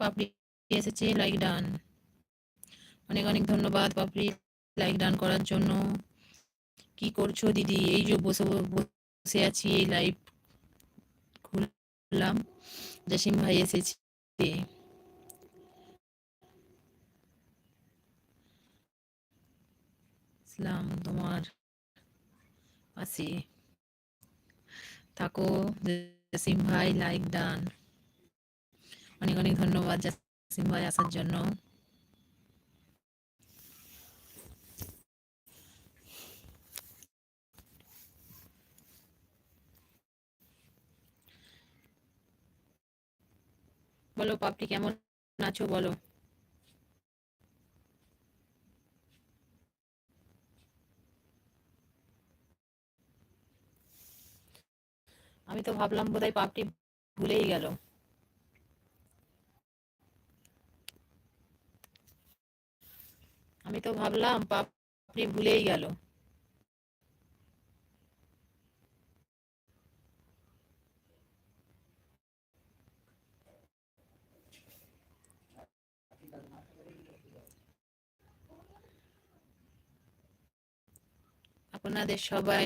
পাপড়ি এসেছে like done অনেক অনেক ধন্যবাদ পাপড়ি লাইক ডান করার জন্য। কি করছ দিদি? এই যে বসে বসে আছি, এই লাইভ খুললাম। জসিম ভাই এসেছে। তোমার পাশে থাকো। জসিম ভাই লাইক ডান অনেক অনেক ধন্যবাদ, জাসিম ভাই, আসার জন্য। বলো, পাপড়ি কেমন আছো, বলো। আমি তো ভাবলাম বোধহয় পাপড়ি ভুলেই গেল। আমি তো ভাবলাম পাপড়ি ভুলেই গেল। আপনাদের সবাই,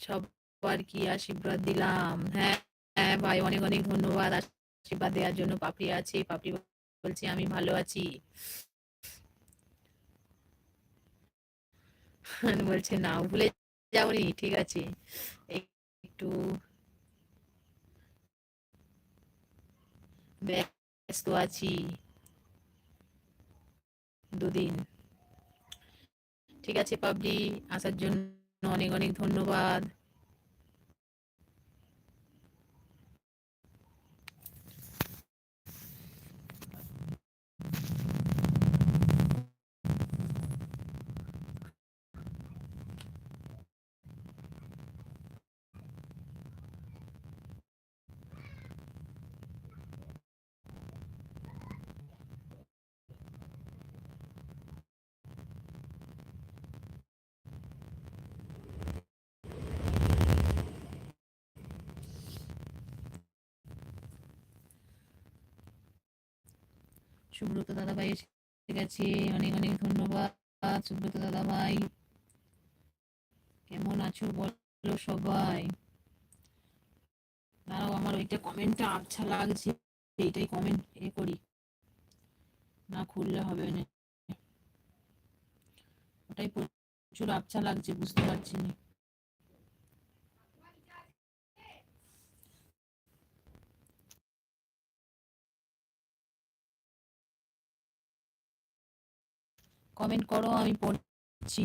সবার কি আশীর্বাদ দিলাম? হ্যাঁ হ্যাঁ ভাই, অনেক অনেক ধন্যবাদ। আশীর্বাদ দেওয়ার জন্য পাপড়ি আছে, পাপড়ি বলছি, আমি ভালো আছি। বলছে, না, ভুলে যাওনি, ঠিক আছে। একটু ব্যস্ত আছি দুদিন। ঠিক আছে, পাবলি, আসার জন্য অনেক অনেক ধন্যবাদ। সুব্রত দাদা দাদাভাই এসে গেছে। অনেক অনেক ধন্যবাদ। সুব্রত দাদাভাই, কেমন আছো বলো সবাই? দাঁড়াও, আমার ওইটা কমেন্টটা আচ্ছা লাগছে। এইটাই কমেন্ট এ করি। না খুললে হবে না। ওটাই প্রচুর আচ্ছা লাগছে, বুঝতে পারছি না। কমেন্ট করো আমি পড়ছি।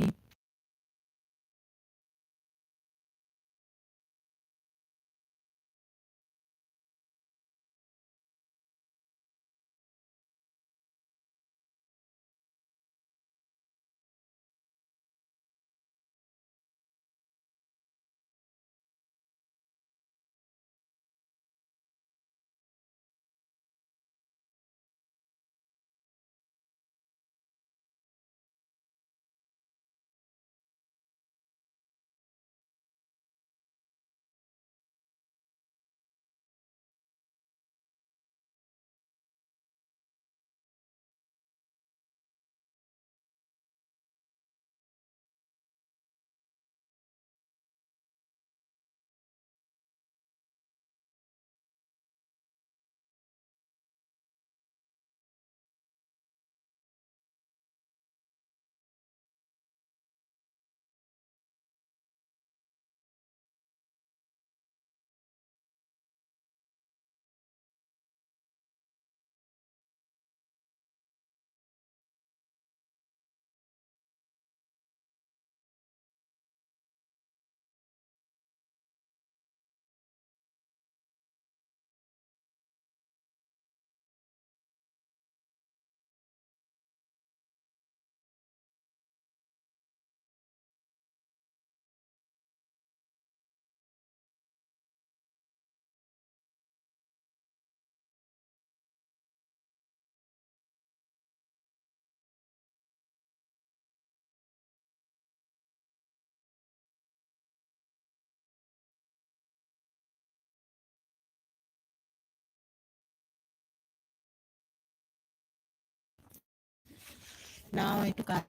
নাও, একটু কাজ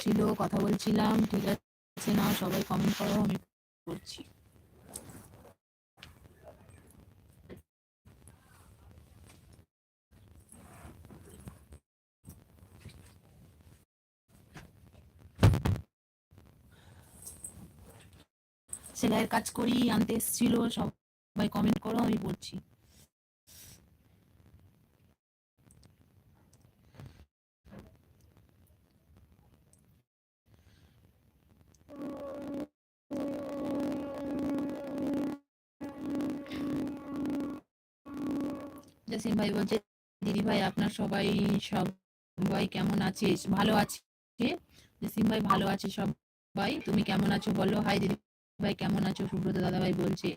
ছিল, কথা বলছিলাম, ঠিক আছে, নাও, সবাই কমেন্ট করো, আমি করছি। সেলাইয়ের কাজ করি, আনতে এসেছিল, সবাই কমেন্ট করো, আমি পড়ছি ভাই বলছে দিদি ভাই আপনার সবাই সবাই কেমন আছে? ভালো আছে? জসিম ভাই ভালো আছে সবাই? তুমি কেমন আছো বলো? হাই দিদি ভাই কেমন আছো? সুব্রত দাদা ভাই বলছে,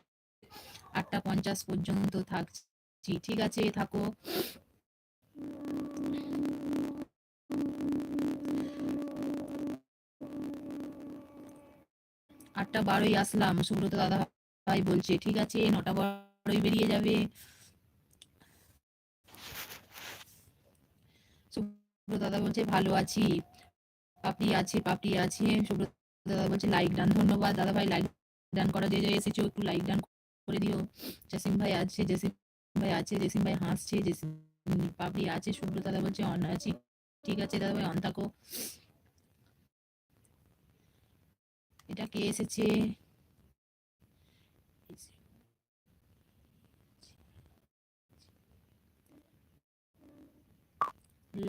আটটা পঞ্চাশ পর্যন্ত থাকছি। ঠিক আছে, থাকো। আটটা বারোই আসলাম, সুব্রত দাদা ভাই বলছে, ঠিক আছে, নটা বারোই বেরিয়ে যাবে সুব্রত দাদা বলছে, ভালো আছি। পাপড়ি আছে পাপড়ি আছে। সুব্রত দাদা বলছে লাইক ডান, ধন্যবাদ। দাদা ভাই লাইক ডান করা যে যে এসেছ, একটু লাইক ডান করে দিও। জসিম ভাই আছে, জসিম ভাই আছে, জসিম ভাই হাসছে, জসিম পাপড়ি আছে। সুব্রত দাদা বলছে, অন, আছি। ঠিক আছে দাদা ভাই, অন থাকো। এটা কে এসেছে?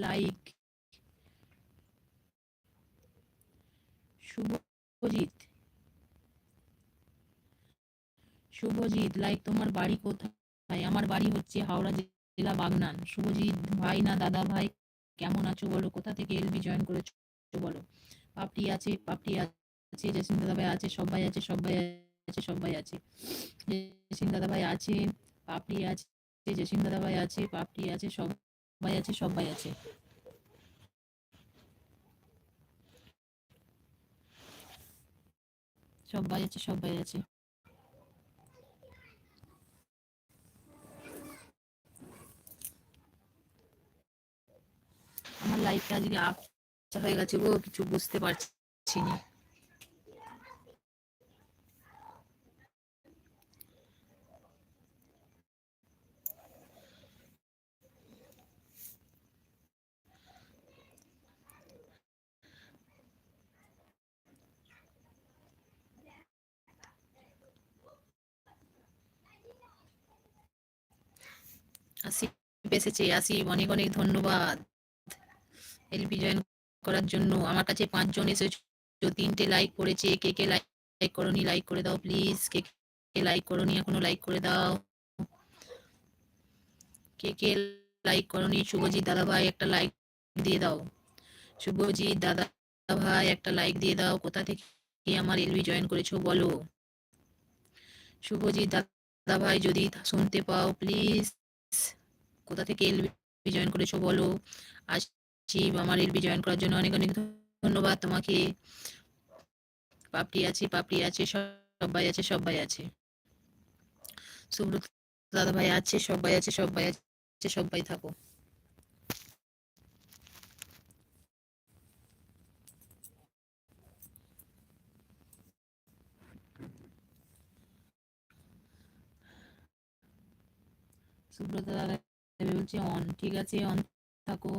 লাইক শুভজিৎ শুভজিৎ, লাইক তোমার বাড়ি কোথায়? আমার বাড়ি হচ্ছে হাওড়া জেলা বাগনান। শুভজিৎ ভাই না দাদা ভাই? কেমন আছো বলো? কোথা থেকে এলবি জয়েন করেছ বলো? পাপড়ি আছে পাপড়ি আছে জেসিন দাদা ভাই আছে, সবাই আছে সবাই আছে সবাই আছে। জেসিন দাদা ভাই আছে, পাপড়ি আছে জেসিন দাদা ভাই আছে, পাপড়ি আছে সবাই আছে সবাই আছে। সবাই আছে সবাই আছে। আমার লাইফটা আজকে আপ হয়ে গেছে গো, কিছু বুঝতে পারছি না। আসিফ এসেছে আসিফ অনেক অনেক ধন্যবাদ। এলপি জয়েন করার জন্য। আমার কাছে পাঁচজন এসেছে। তিনটে লাইক করেছে। কে কে লাইক করনি লাইক করে দাও প্লিজ কে কে লাইক করনি, এখনও লাইক করে দাও। কে কে লাইক করনি, শুভজিৎ দাদা ভাই একটা লাইক দিয়ে দাও। শুভজিৎ দাদা ভাই একটা লাইক দিয়ে দাও। কোথা থেকে আমার এলবি জয়েন করেছ বলো? শুভজিৎ দাদা ভাই যদি শুনতে পাও প্লিজ কোথা থেকে এলবি জয়েন করেছ বলো? আসছি আমার এলবি জয়েন করার জন্য অনেক অনেক ধন্যবাদ তোমাকে। পাপড়ি আছে পাপড়ি আছে, সবাই আছে সবাই আছে। সুব্রত দাদা ভাই আছে, সবাই আছে সবাই আছে, সবাই থাকো। সুব্রত দাদা বলছে অন ঠিক আছে অন থাকো।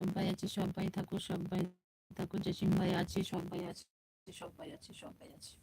সবাই আছে সবাই থাকো সবাই থাকো জসিম ভাই আছে সবাই আছে সবাই আছে সবাই আছে।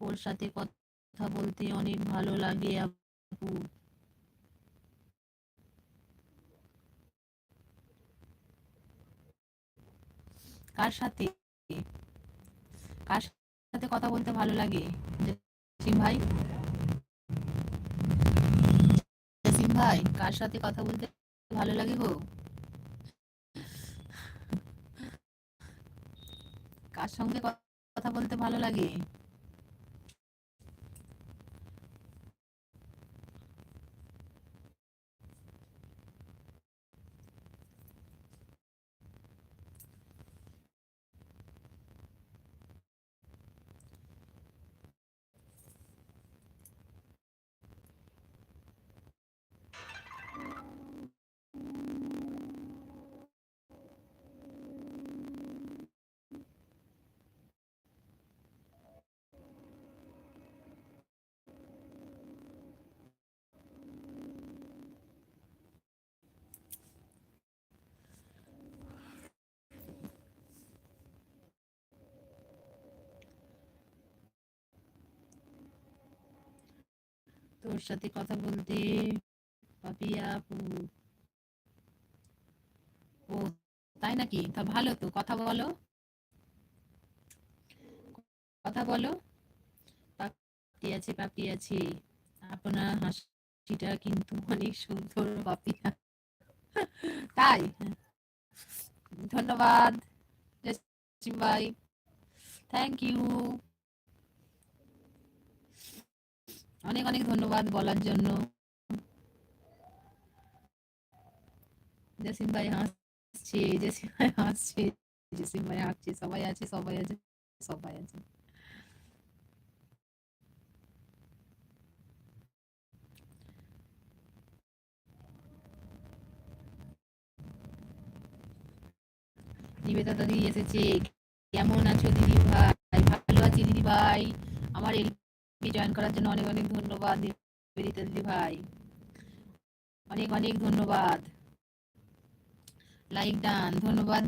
ওর সাথে কথা বলতে অনেক ভালো লাগে, আপু। কার সাথে? কার সাথে কথা বলতে ভালো লাগে? জসিম ভাই? জসিম ভাই, কার সাথে কথা বলতে ভালো লাগে গো? কার সঙ্গে কথা বলতে ভালো লাগে? তোর সাথে কথা বলতে পাপিয়া আপু। ও, তাই নাকি? তা ভালো তো, কথা বলো। কথা বলো। পাপড়ি আছে পাপড়ি আছে। আপনার হাসিটা কিন্তু অনেক সুন্দর পাপিয়া তাই? ধন্যবাদ। ভাই থ্যাংক ইউ অনেক অনেক ধন্যবাদ বলার জন্য। জসিম ভাই হাসছে, জসিম ভাই হাসছে, জসিম ভাই হাসছে, সবাই আছে সবাই আছে সবাই আছে। নিবেদা দাদি এসেছে, কেমন আছো দিদি ভাই? ভালো আছি দিদি ভাই। আমার জয়েন করার জন্য অনেক অনেক ধন্যবাদ নিবেদিতা দিদি ভাই। অনেক অনেক ধন্যবাদ। লাইক ডান, ধন্যবাদ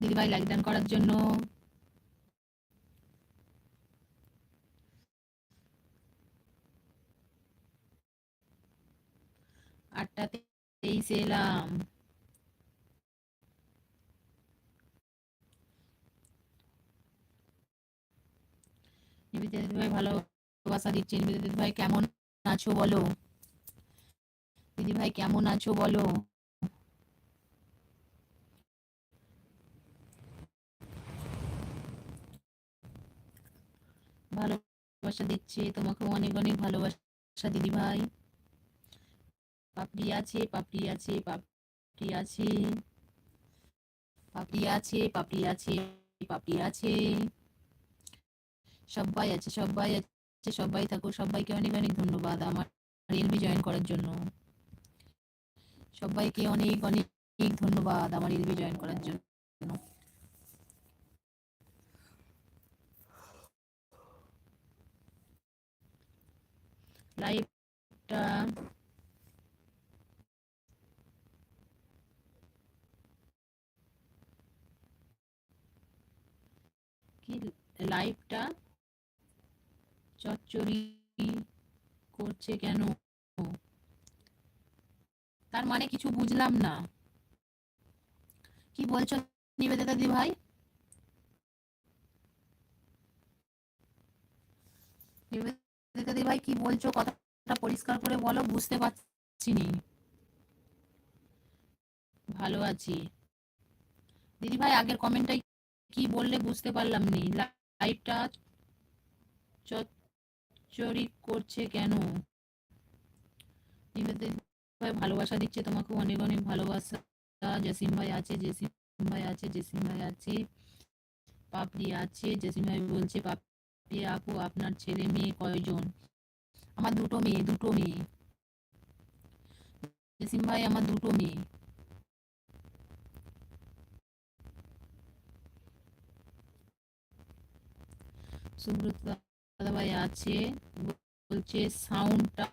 দিদি ভাই লাইক ডান করার জন্য। আটটা তেইশে এলাম। ভালো ভালোবাসা দিচ্ছেন। দিদি ভাই কেমন আছো বলো? দিদি ভাই কেমন আছো বলো? ভালোবাসা দিচ্ছে তোমাকে অনেক অনেক ভালোবাসা দিদি ভাই পাপড়ি আছে পাপড়ি আছে পাপড়ি আছে। পাপড়ি আছে পাপড়ি আছে পাপড়ি আছে। সবাই আছে সবাই আছে। সবাই থাকো সবাইকে অনেক অনেক ধন্যবাদ আমার এলবি জয়েন করার জন্য। সবাইকে অনেক অনেক ধন্যবাদ আমার এলবি জয়েন করার জন্য। লাইভটা কি? লাইভটা চচ্চড়ি করছে কেন? তার মানে কিছু বুঝলাম না। কি বলছো নিবেদিতা দি ভাই? নিবেদিতা দি ভাই, কি বলছো? কথাটা পরিষ্কার করে বলো, বুঝতে পারছি নি। ভালো আছি। দিদি ভাই, আগের কমেন্টটাই কি বললে বুঝতে পারলাম নি। লাইভটা চুরি করছে কেন ভাই ভালোবাসা দিচ্ছে তোমাকে অনেক অনেক ভালোবাসা জসিম ভাই আছে জসিম ভাই আছে জসিম ভাই আছে পাপড়ি আছে জসিম ভাই বলছে পাপড়ি আপু আপনার ছেলে মেয়ে কয়জন আমার দুটো মেয়ে দুটো মেয়ে জসিম ভাই আমার দুটো মেয়ে সুব্রত দাদাভাই আছে, বলছে সাউন্ডটা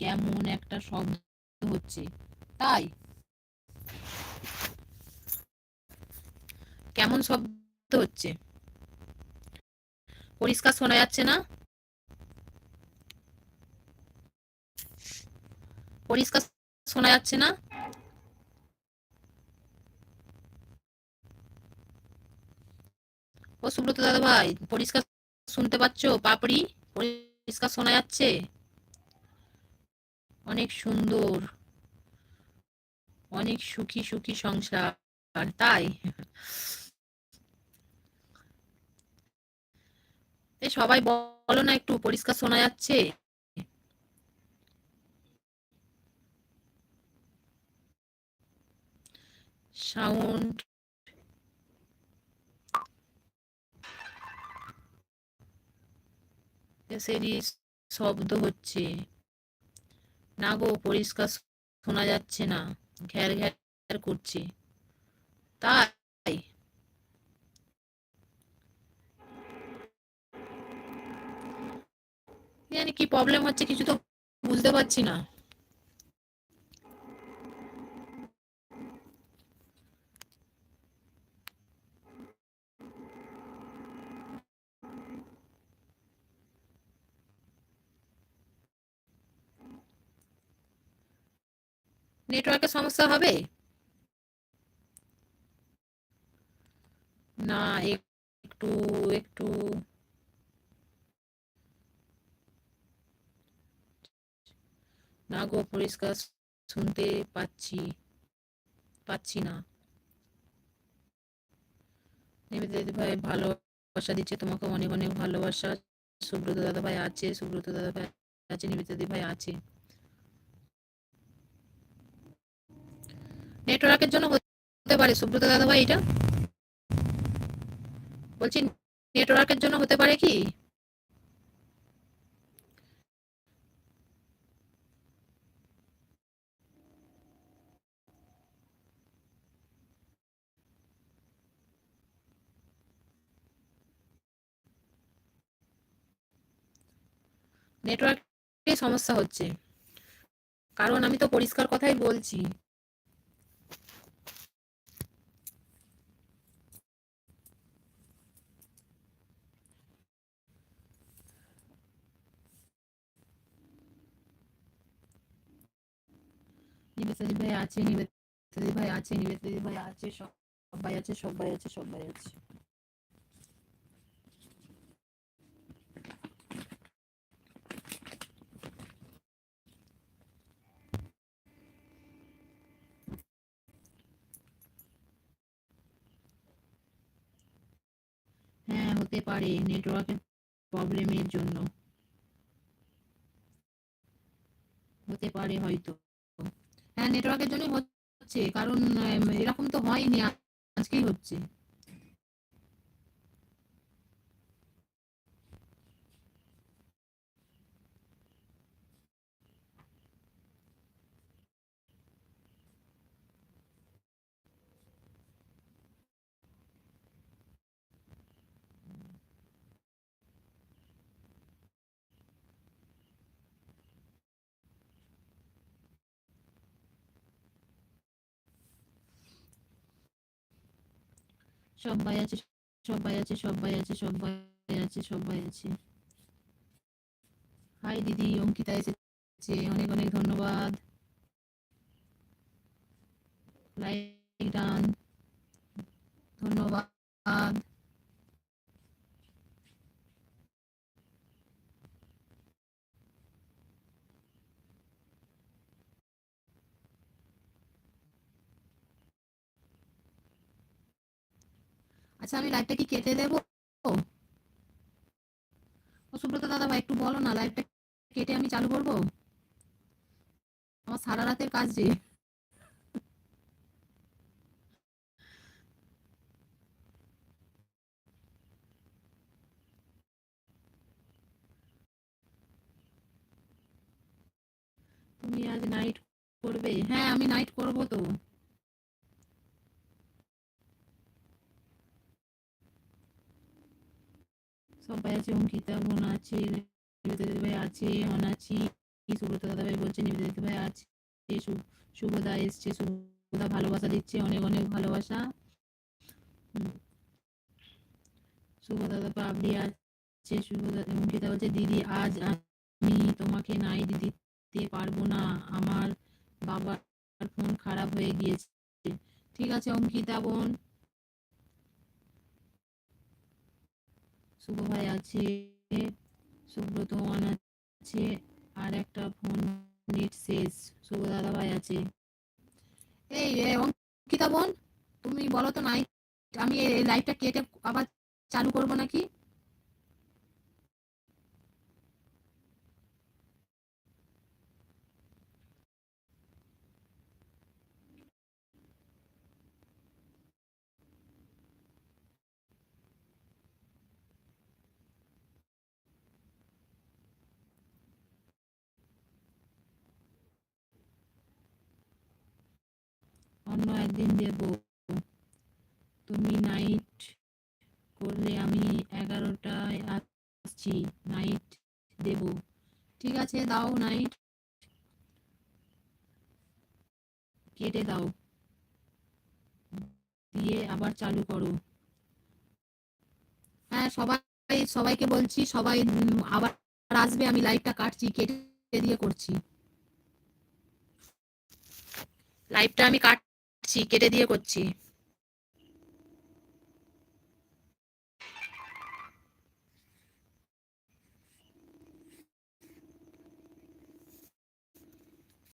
কেমন একটা শব্দ হচ্ছে। তাই কেমন শব্দ হচ্ছে? পরিষ্কার শোনা যাচ্ছে না? পরিষ্কার শোনা যাচ্ছে না? ও সুব্রত দাদা ভাই পরিষ্কার শুনতে পাচ্ছ? পাপড়ি? পরিষ্কার শোনা যাচ্ছে? অনেক সুন্দর। অনেক সুখী সুখী সংসার, তাই? সবাই বলো না একটু, পরিষ্কার শোনা যাচ্ছে? সাউন্ড সেরই শব্দ হচ্ছে। না গো, পরিষ্কার শোনা যাচ্ছে না। ঘ্যার ঘ্যার করছে। তাই? জানি কি প্রবলেম হচ্ছে, কিছু তো বুঝতে পারছি না। নেটওয়ার্কের সমস্যা হবে? না, একটু একটু। না গো, পরিষ্কার শুনতে পাচ্ছি পাচ্ছি না। নিবেদিত ভাই ভালোবাসা দিচ্ছে, তোমাকে অনেক অনেক ভালোবাসা। সুব্রত দাদা ভাই আছে, সুব্রত দাদা ভাই আছে নিবেদিত ভাই আছে। নেটওয়ার্কের জন্য হতে পারে। সুব্রত দাদা ভাই, এটা? বলছি, নেটওয়ার্কের জন্য হতে পারে কি? নেটওয়ার্কে সমস্যা হচ্ছে। কারণ আমি তো পরিষ্কার কথাই বলছি। নিবেদিত ভাই আছে নিবেদিত ভাই আছে নিবেদিত ভাই আছে, সবাই আছে সবাই আছে সবাই আছে। হ্যাঁ হতে পারে নেটওয়ার্কের প্রবলেমের জন্য। হতে পারে হয়তো। হ্যাঁ নেটওয়ার্কের জন্যই হচ্ছে কারণ এরকম তো হয়নি আজকেই হচ্ছে। সবাই আছে সবাই আছে সবাই আছে সবাই আছে সবাই আছে। হাই দিদি, অঙ্কিতা এসেছে, অনেক অনেক ধন্যবাদ। লাইক ডান ধন্যবাদ। আচ্ছা আমি লাইভটা কি কেটে দেবো? ও সুব্রত দাদা ভাই, একটু বলো না লাইভটা কেটে আমি চালু করব? আমার সারা রাতের কাজ যে। তুমি আজ নাইট করবে। হ্যাঁ আমি নাইট করব তো। সবাই আছে, অঙ্কিতা বোন আছে, নিবেদিত ভাই আছে অনাচি সুব্রত দাদা ভাই বলছে, নিবেদিত ভাই আছে শুভদা এসছে শুভদা ভালোবাসা দিচ্ছে, অনেক অনেক ভালোবাসা। দিদি, আজ আমি তোমাকে নাই দিতে পারব না, আমার বাবার ফোন খারাপ হয়ে গিয়েছে। ঠিক আছে, অঙ্কিতা বোন। শুভ ভাই আছে, সুব্রত ওয়ান আছে, আর একটা ফোন নেট শেষ শুভ দাদা ভাই আছে। এই অঙ্কিতা বোন, তুমি বলো তো নাই আমি এই লাইভটা কেটে আবার চালু করব নাকি? অন্য একদিন দেব। তুমি নাইট করলে আমি এগারোটায় আসছি নাইট দেব। ঠিক আছে, দাও নাইট কেটে দাও। দিয়ে আবার চালু করো। হ্যাঁ সবাই, সবাইকে বলছি, সবাই আবার আসবে, আমি লাইভটা কাটছি, কেটে দিয়ে করছি। লাইভটা আমি কাটছি কেটে দিয়ে করছি।